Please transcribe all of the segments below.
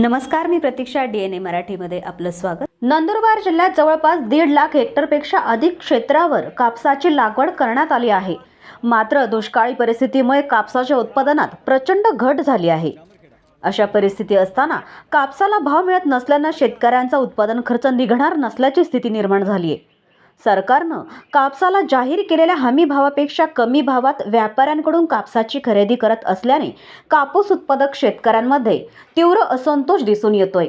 नमस्कार मी प्रतीक्षा D N ए मराठीमध्ये आपलं स्वागत. नंदुरबार जिल्ह्यात जवळपास दीड लाख हेक्टरपेक्षा अधिक क्षेत्रावर कापसाची लागवड करण्यात आली आहे. मात्र दुष्काळी परिस्थितीमुळे कापसाच्या उत्पादनात प्रचंड घट झाली आहे. अशा परिस्थिती असताना कापसाला भाव मिळत नसल्यानं शेतकऱ्यांचा उत्पादन खर्च निघणार नसल्याची स्थिती निर्माण झाली आहे सरकारनं कापसाला जाहीर केलेल्या हमी भावापेक्षा कमी भावात व्यापाऱ्यांकडून कापसाची खरेदी करत असल्याने कापूस उत्पादक शेतकऱ्यांमध्ये तीव्र असंतोष दिसून येतोय.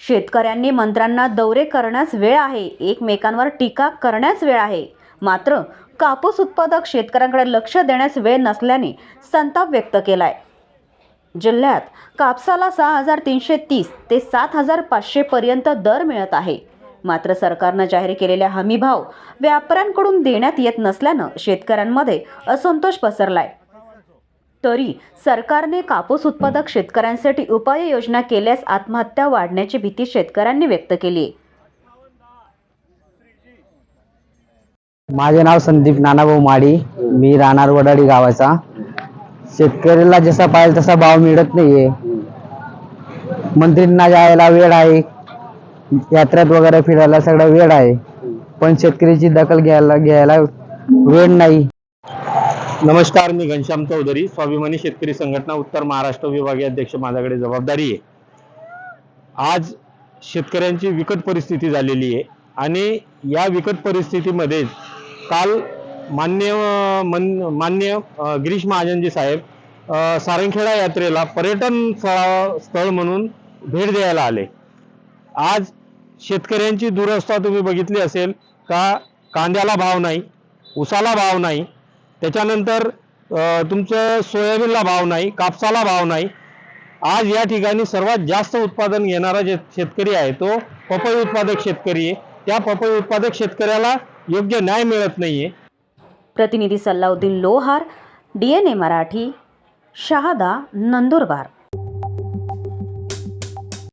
शेतकऱ्यांनी मंत्र्यांना दौरे करण्यास वेळ आहे एकमेकांवर टीका करण्यास वेळ आहे. मात्र कापूस उत्पादक शेतकऱ्यांकडे लक्ष देण्यास वेळ नसल्याने संताप व्यक्त केलाय. जिल्ह्यात कापसाला सहा हजार तीनशे तीस ते सात हजार पाचशे पर्यंत दर मिळत आहे. मात्र सरकारनं जाहीर केलेल्या हमीभाव व्यापाऱ्यांकडून देण्यात येत नसल्यानं शेतकऱ्यांमध्ये असंतोष पसरलाय. तरी सरकारने कापूस उत्पादक शेतकऱ्यांसाठी उपाययोजना केल्यास आत्महत्या वाढण्याची भीती शेतकऱ्यांनी व्यक्त केली आहे माझे नाव संदीप नानाभाऊ माडी. मी राहणार वडाडी गावाचा. शेतकऱ्याला जसा पाहिजे तसा भाव मिळत नाहीये. मंत्रींना जायला वेळ आहे. यात्रात वगैरे फिरायला सगळं वेळ आहे. पण शेतकऱ्याची दखल घ्यायला घ्यायला वेळ नाही. नमस्कार मी घनश्याम चौधरी स्वाभिमानी शेतकरी संघटना उत्तर महाराष्ट्र विभागीय अध्यक्ष. माझ्याकडे जबाबदारी आहे. आज शेतकऱ्यांची विकट परिस्थिती झालेली आहे आणि या विकट परिस्थितीमध्ये काल मान्य मन मान्य गिरीश महाजनजी साहेब सारंगखेडा यात्रेला पर्यटन स्थळा स्थळ म्हणून भेट द्यायला आले. आज शेतकऱ्यांची दुरवस्था तुम्ही बघितली असेल का कांद्याला भाव नाही उसाला भाव नाही त्याच्यानंतर तुमचं सोयाबीनला भाव नाही कापसाला भाव नाही. आज या ठिकाणी सर्वात जास्त उत्पादन घेणारा जे शेतकरी आहे तो पपई उत्पादक शेतकरी आहे. त्या पपई उत्पादक शेतकऱ्याला योग्य न्याय मिळत नाहीये. प्रतिनिधी Salahuddin Lohar D N A Marathi Shahada Nandurbar.